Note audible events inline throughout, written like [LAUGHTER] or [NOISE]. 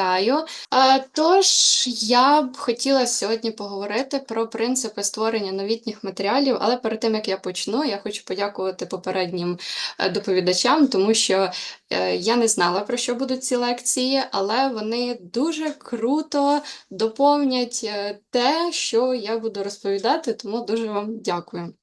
вітаю. Тож я б хотіла сьогодні поговорити про принципи створення новітніх матеріалів, але перед тим як я почну, я хочу подякувати попереднім е, доповідачам, тому що е, я не знала про що будуть ці лекції, але вони дуже круто доповнять е, те, що я буду розповідати, тому дуже вам дякую.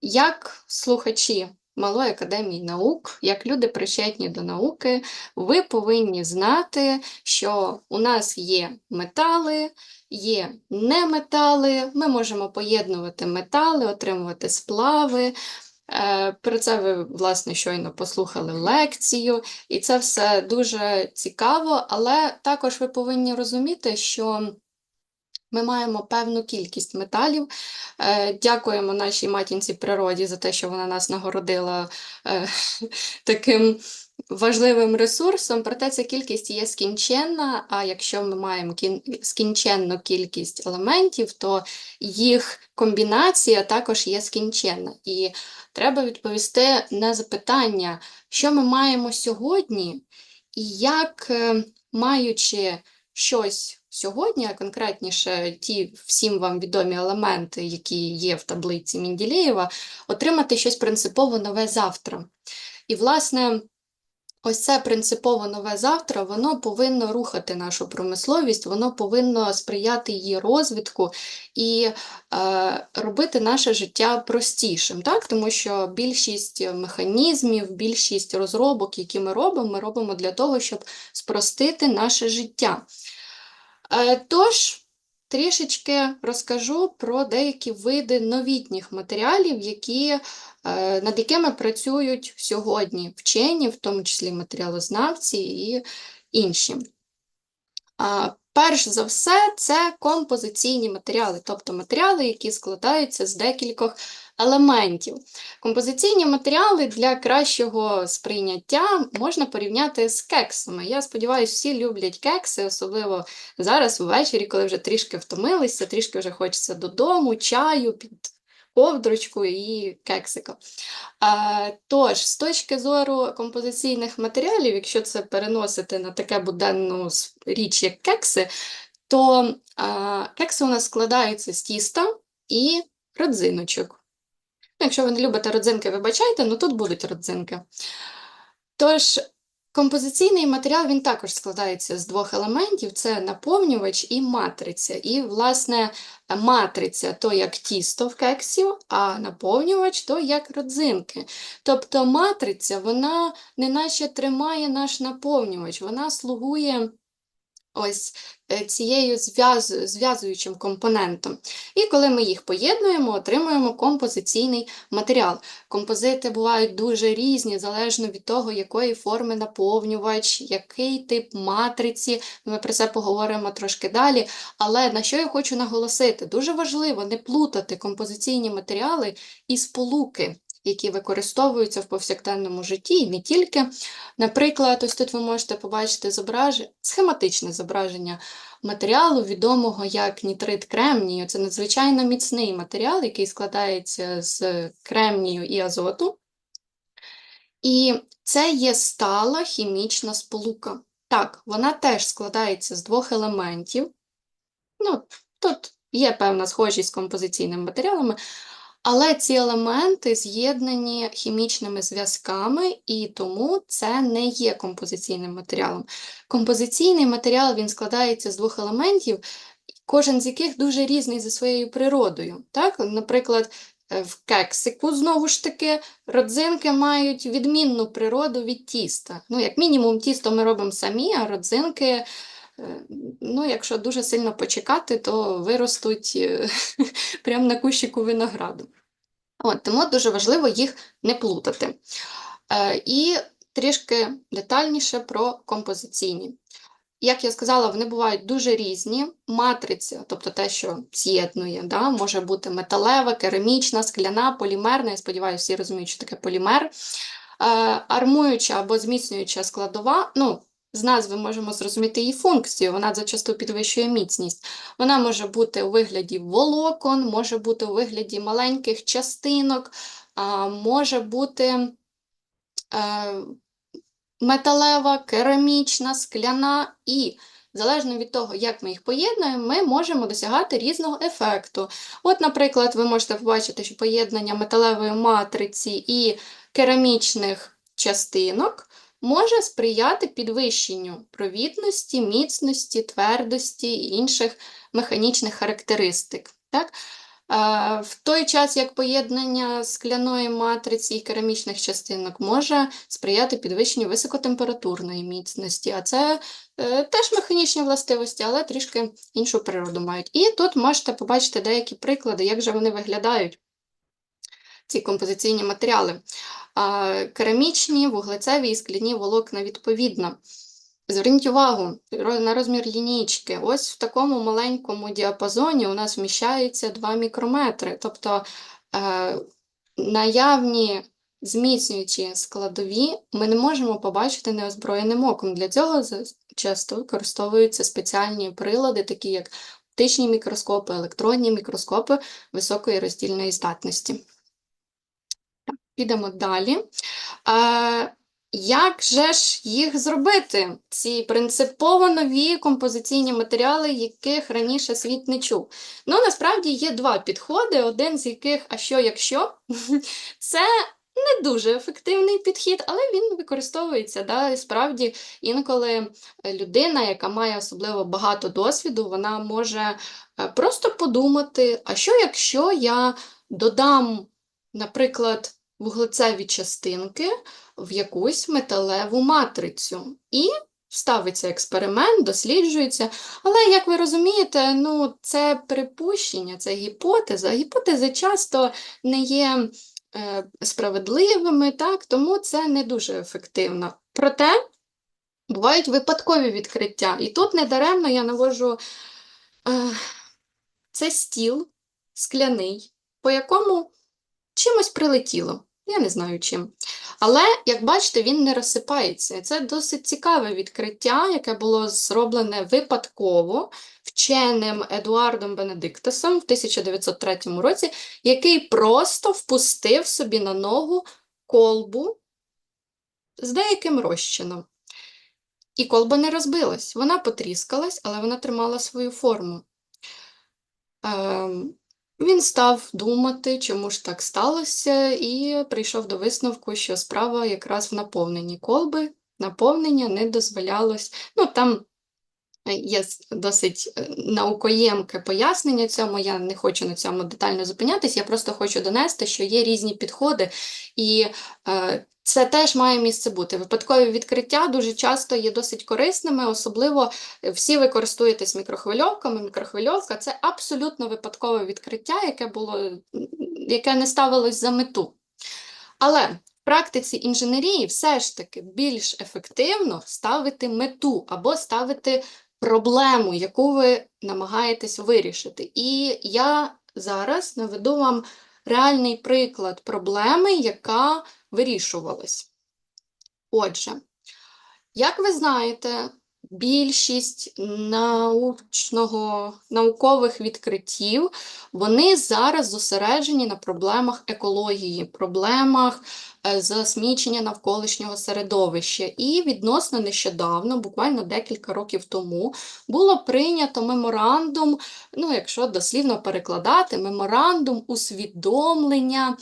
Як слухачі Малої академії наук, як люди причетні до науки, ви повинні знати, що у нас є метали, є неметали, ми можемо поєднувати метали, отримувати сплави. Е, Про це ви, власне, щойно послухали лекцію, і це все дуже цікаво, але також ви повинні розуміти, що ми маємо певну кількість металів. Е, Дякуємо нашій матінці природі за те, що вона нас нагородила е, [LAUGHS] таким важливим ресурсом. Проте ця кількість є скінченна. А якщо ми маємо скінченну кількість елементів, то їх комбінація також є скінченна. І треба відповісти на запитання, що ми маємо сьогодні, і як, е, маючи щось сьогодні, а конкретніше ті всім вам відомі елементи, які є в таблиці Менділеєва, отримати щось принципово нове завтра. І, власне, ось це принципово нове завтра, воно повинно рухати нашу промисловість, воно повинно сприяти її розвитку і е, робити наше життя простішим, так? тому що більшість механізмів, більшість розробок, які ми робимо, ми робимо для того, щоб спростити наше життя. Е, Тож, трішечки розкажу про деякі види новітніх матеріалів, які, е, над якими працюють сьогодні вчені, в тому числі матеріалознавці і інші. Перш за все, це композиційні матеріали, тобто матеріали, які складаються з декількох елементів. Композиційні матеріали для кращого сприйняття можна порівняти з кексами. Я сподіваюся, всі люблять кекси, особливо зараз ввечері, коли вже трішки втомилися, трішки вже хочеться додому, чаю під ковдрочку і кексика. А, Тож, з точки зору композиційних матеріалів, якщо це переносити на таке буденну річ, як кекси, то а, кекси у нас складаються з тіста і родзиночок. Якщо ви не любите родзинки, вибачайте, ну тут будуть родзинки. Тож, композиційний матеріал він також складається з двох елементів: це наповнювач і матриця. І, власне, матриця то як тісто в кексі, а наповнювач то як родзинки. Тобто матриця, вона неначе тримає наш наповнювач, вона слугує ось е, цією зв'язуючим компонентом. І коли ми їх поєднуємо, отримуємо композиційний матеріал. Композити бувають дуже різні, залежно від того, якої форми наповнювач, який тип матриці. Ми про це поговоримо трошки далі. Але на що я хочу наголосити? Дуже важливо не плутати композиційні матеріали і сполуки. Які використовуються в повсякденному житті, і не тільки. Наприклад, ось тут ви можете побачити зображення, схематичне зображення матеріалу, відомого як нітрит кремнію. Це надзвичайно міцний матеріал, який складається з кремнію і азоту. І це є стала хімічна сполука. Так, вона теж складається з двох елементів. Ну, тут є певна схожість з композиційними матеріалами, але ці елементи з'єднані хімічними зв'язками, і тому це не є композиційним матеріалом. Композиційний матеріал він складається з двох елементів, кожен з яких дуже різний за своєю природою. Так? Наприклад, е, в кексику, знову ж таки, родзинки мають відмінну природу від тіста. Ну, як мінімум, тісто ми робимо самі, а родзинки. Ну, якщо дуже сильно почекати, то виростуть е, [LAUGHS] прямо на кущику винограду. От, тому дуже важливо їх не плутати. Е, і трішки детальніше про композиційні. Як я сказала, вони бувають дуже різні. Матриця, тобто те, що з'єднує, да, може бути металева, керамічна, скляна, полімерна. Я сподіваюся, всі розуміють, що таке полімер. Е, армуюча або зміцнююча складова. ну, з назви можемо зрозуміти її функцію, вона зачасту підвищує міцність. Вона може бути у вигляді волокон, може бути у вигляді маленьких частинок, може бути е, металева, керамічна, скляна і залежно від того, як ми їх поєднуємо, ми можемо досягати різного ефекту. От, наприклад, ви можете побачити, що поєднання металевої матриці і керамічних частинок може сприяти підвищенню провідності, міцності, твердості і інших механічних характеристик. Так? В той час, як поєднання скляної матриці і керамічних частинок може сприяти підвищенню високотемпературної міцності, а це е, теж механічні властивості, але трішки іншу природу мають. І тут можете побачити деякі приклади, як же вони виглядають, ці композиційні матеріали. А, Керамічні, вуглецеві і скляні волокна відповідно. Зверніть увагу на розмір лінійки. Ось в такому маленькому діапазоні у нас вміщається 2 мікрометри. Тобто е, наявні зміцнюючі складові ми не можемо побачити неозброєним оком. Для цього часто використовуються спеціальні прилади, такі як оптичні мікроскопи, електронні мікроскопи високої роздільної здатності. Підемо далі. А, як же ж їх зробити? Ці принципово нові композиційні матеріали, яких раніше світ не чув. Ну, насправді є два підходи, один з яких, а що якщо? [LAUGHS] Це не дуже ефективний підхід, але він використовується. Да? І справді інколи людина, яка має особливо багато досвіду, вона може е, просто подумати, а що якщо я додам, наприклад, вуглецеві частинки в якусь металеву матрицю. І ставиться експеримент, досліджується. Але, як ви розумієте, ну, це припущення, це гіпотеза. Гіпотези часто не є е, справедливими, так, тому це не дуже ефективно. Проте бувають випадкові відкриття. І тут недаремно я навожу е, це стіл скляний, по якому чимось прилетіло. Я не знаю чим. Але, як бачите, він не розсипається. Це досить цікаве відкриття, яке було зроблене випадково вченим Едуардом Бенедиктосом в 1903 році, який просто впустив собі на ногу колбу з деяким розчином. І колба не розбилась. Вона потріскалась, але вона тримала свою форму. Ем, він став думати, чому ж так сталося, і прийшов до висновку, що справа якраз в наповненні колби. Наповнення не дозволялось. Ну, там е, є досить е, наукоємке пояснення цьому, я не хочу на цьому детально зупинятись, я просто хочу донести, що є різні підходи, і е, це теж має місце бути. Випадкові відкриття дуже часто є досить корисними, особливо е, всі ви користуєтесь мікрохвильовками. Мікрохвильовка це абсолютно випадкове відкриття, яке було, яке не ставилось за мету. Але в практиці інженерії все ж таки більш ефективно ставити мету або ставити проблему, яку ви намагаєтесь вирішити. І я зараз наведу вам реальний приклад проблеми, яка вирішувалась. Отже, як ви знаєте, більшість научного, наукових відкриттів, вони зараз зосереджені на проблемах екології, проблемах е, засмічення навколишнього середовища. І відносно нещодавно, буквально декілька років тому, було прийнято меморандум, ну, якщо дослівно перекладати, меморандум усвідомлення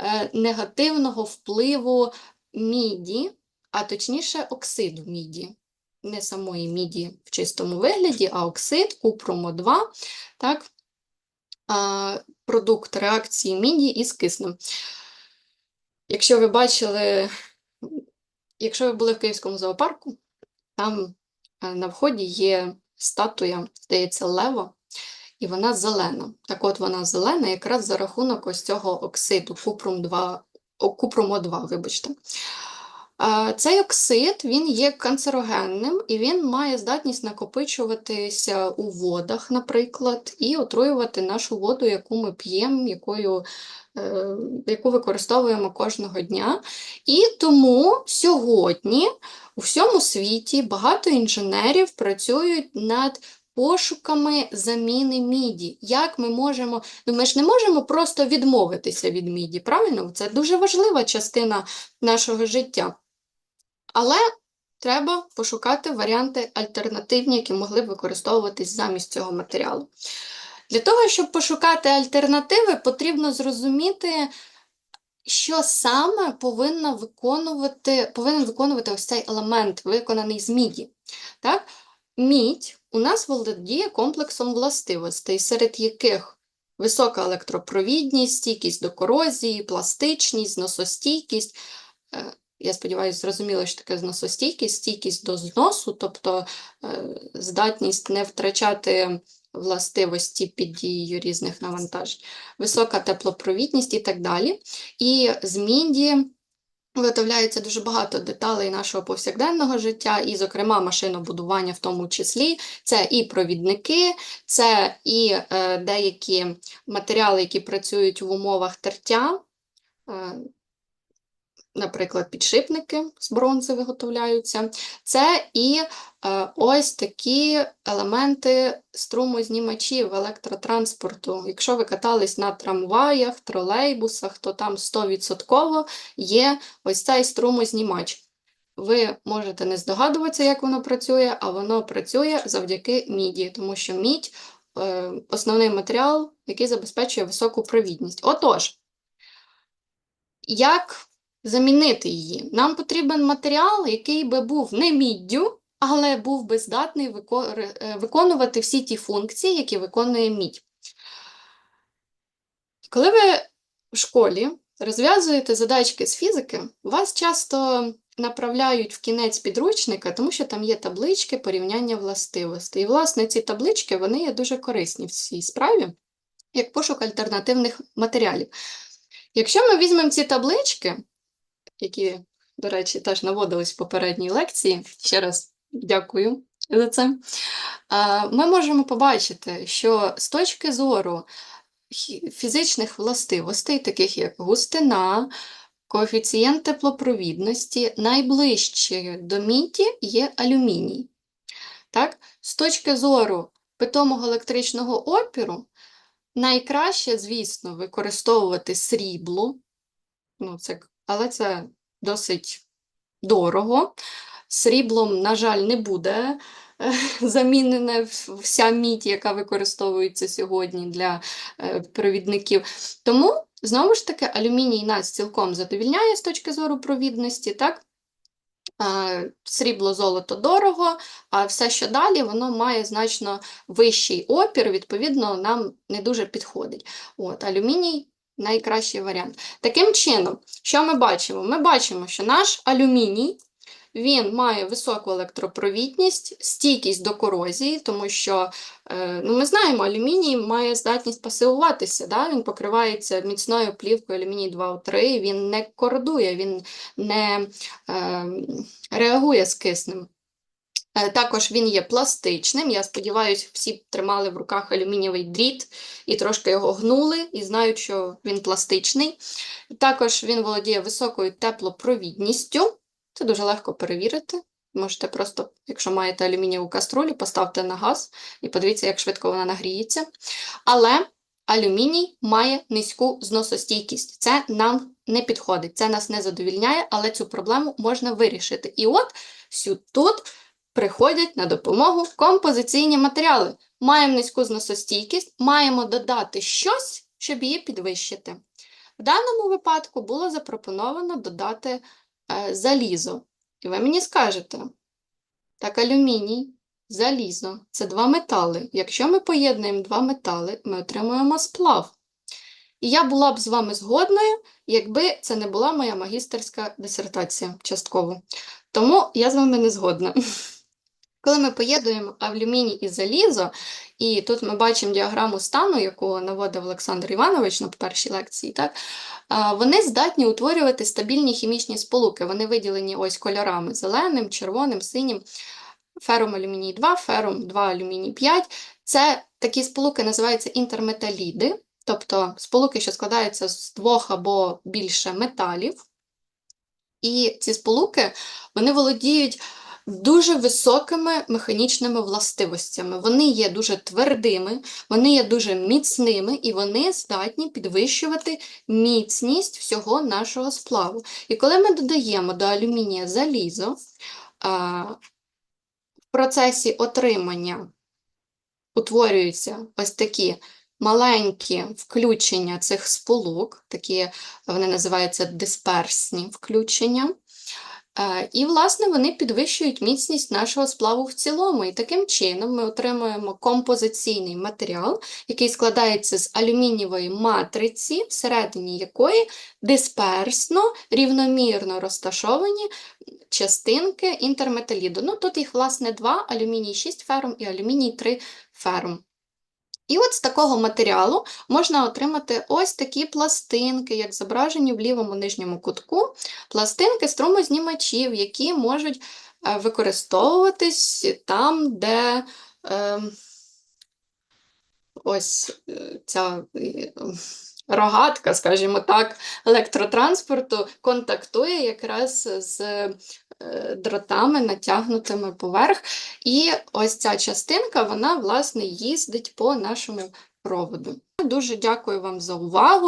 е, негативного впливу міді, а точніше оксиду міді. Не самої міді в чистому вигляді, а оксид, купруму 2, так, а, продукт реакції міді із киснем. Якщо ви бачили, якщо ви були в Київському зоопарку, там е, на вході є статуя, здається, лева, і вона зелена. Так от вона зелена якраз за рахунок ось цього оксиду, купрум 2, о, купруму 2, вибачте. Цей оксид він є канцерогенним і він має здатність накопичуватися у водах, наприклад, і отруювати нашу воду, яку ми п'ємо, якою, е, яку використовуємо кожного дня. І тому сьогодні у всьому світі багато інженерів працюють над пошуками заміни міді. Як ми можемо, ну ми ж не можемо просто відмовитися від міді, правильно? Це дуже важлива частина нашого життя. Але треба пошукати варіанти альтернативні, які могли б використовуватись замість цього матеріалу. Для того, щоб пошукати альтернативи, потрібно зрозуміти, що саме повинна виконувати, повинен виконувати ось цей елемент, виконаний з міді. Так? Мідь у нас володіє комплексом властивостей, серед яких висока електропровідність, стійкість до корозії, пластичність, зносостійкість. Е, Я сподіваюся, зрозуміло, що таке зносостійкість, стійкість до зносу, тобто е, здатність не втрачати властивості під дією різних навантажень, висока теплопровідність і так далі. І з міді виготовляється дуже багато деталей нашого повсякденного життя, і, зокрема, машинобудування в тому числі. Це і провідники, це і е, деякі матеріали, які працюють в умовах тертя. Наприклад, підшипники з бронзи виготовляються. Це і е, ось такі елементи струмознімачів електротранспорту. Якщо ви катались на трамваях, тролейбусах, то там 100% є ось цей струмознімач. Ви можете не здогадуватися, як воно працює, а воно працює завдяки міді, тому що мідь е, основний матеріал, який забезпечує високу провідність. Отож, як замінити її? Нам потрібен матеріал, який би був не міддю, але був би здатний е, виконувати всі ті функції, які виконує мідь. Коли ви в школі розв'язуєте задачки з фізики, вас часто направляють в кінець підручника, тому що там є таблички порівняння властивостей. І, власне, ці таблички вони є дуже корисні в цій справі, як пошук альтернативних матеріалів. Якщо ми візьмемо ці таблички, які, до речі, теж наводились в попередній лекції, ще раз дякую за це, ми можемо побачити, що з точки зору фізичних властивостей, таких як густина, коефіцієнт теплопровідності, найближче до міді є алюміній. Так? З точки зору питомого електричного опіру, найкраще, звісно, використовувати срібло, ну, це, але це досить дорого. Сріблом, на жаль, не буде е, [LAUGHS] замінена вся мідь, яка використовується сьогодні для е, провідників. Тому, знову ж таки, алюміній нас цілком задовільняє з точки зору провідності, так? Срібло, золото дорого, а все, що далі, воно має значно вищий опір, відповідно, нам не дуже підходить. От, алюміній найкращий варіант. Таким чином, що ми бачимо? Ми бачимо, що наш алюміній він має високу електропровідність, стійкість до корозії, тому що е, ну, ми знаємо, алюміній має здатність пасивуватися, да? він покривається міцною плівкою алюміній 2О3, він не кордує, він не е, реагує з киснем. Е, Також він є пластичним. Я сподіваюся, всі тримали в руках алюмінієвий дріт і трошки його гнули, і знають, що він пластичний. Також він володіє високою теплопровідністю. Це дуже легко перевірити. Можете просто, якщо маєте алюмінієву каструлю, поставте на газ і подивіться, як швидко вона нагріється. Але алюміній має низьку зносостійкість. Це нам не підходить, це нас не задовільняє, але цю проблему можна вирішити. І от сю- тут приходять на допомогу композиційні матеріали. Маємо низьку зносостійкість, маємо додати щось, щоб її підвищити. В даному випадку було запропоновано додати е, залізо. І ви мені скажете, так алюміній, залізо це два метали. Якщо ми поєднуємо два метали, ми отримуємо сплав. І я була б з вами згодною, якби це не була моя магістерська дисертація частково. Тому я з вами не згодна. [LAUGHS] Коли ми поєднуємо алюміній і залізо, і тут ми бачимо діаграму стану, яку наводив Олександр Іванович на першій лекції, так? вони здатні утворювати стабільні хімічні сполуки. Вони виділені ось кольорами: зеленим, червоним, синім. Ферум алюміній 2, ферум 2 алюміній 5. Це такі сполуки називаються інтерметаліди, тобто сполуки, що складаються з двох або більше металів. І ці сполуки вони володіють дуже високими механічними властивостями. Вони є дуже твердими, вони є дуже міцними і вони здатні підвищувати міцність всього нашого сплаву. І коли ми додаємо до алюмінія залізо, в процесі отримання утворюються ось такі маленькі включення цих сполук, такі вони називаються дисперсні включення. Е, І, власне, вони підвищують міцність нашого сплаву в цілому. І таким чином ми отримуємо композиційний матеріал, який складається з алюмінієвої матриці, всередині якої дисперсно, рівномірно розташовані частинки інтерметаліду. Ну, тут їх, власне, два: алюміній 6 ферум і алюміній 3 ферум. І от з такого матеріалу можна отримати ось такі пластинки, як зображені в лівому нижньому кутку, пластинки струмознімачів, які можуть е, використовуватись там, де е, ось ця е, рогатка, скажімо так, електротранспорту контактує якраз з дротами, натягнутими поверх. І ось ця частинка, вона, власне, їздить по нашому проводу. Дуже дякую вам за увагу.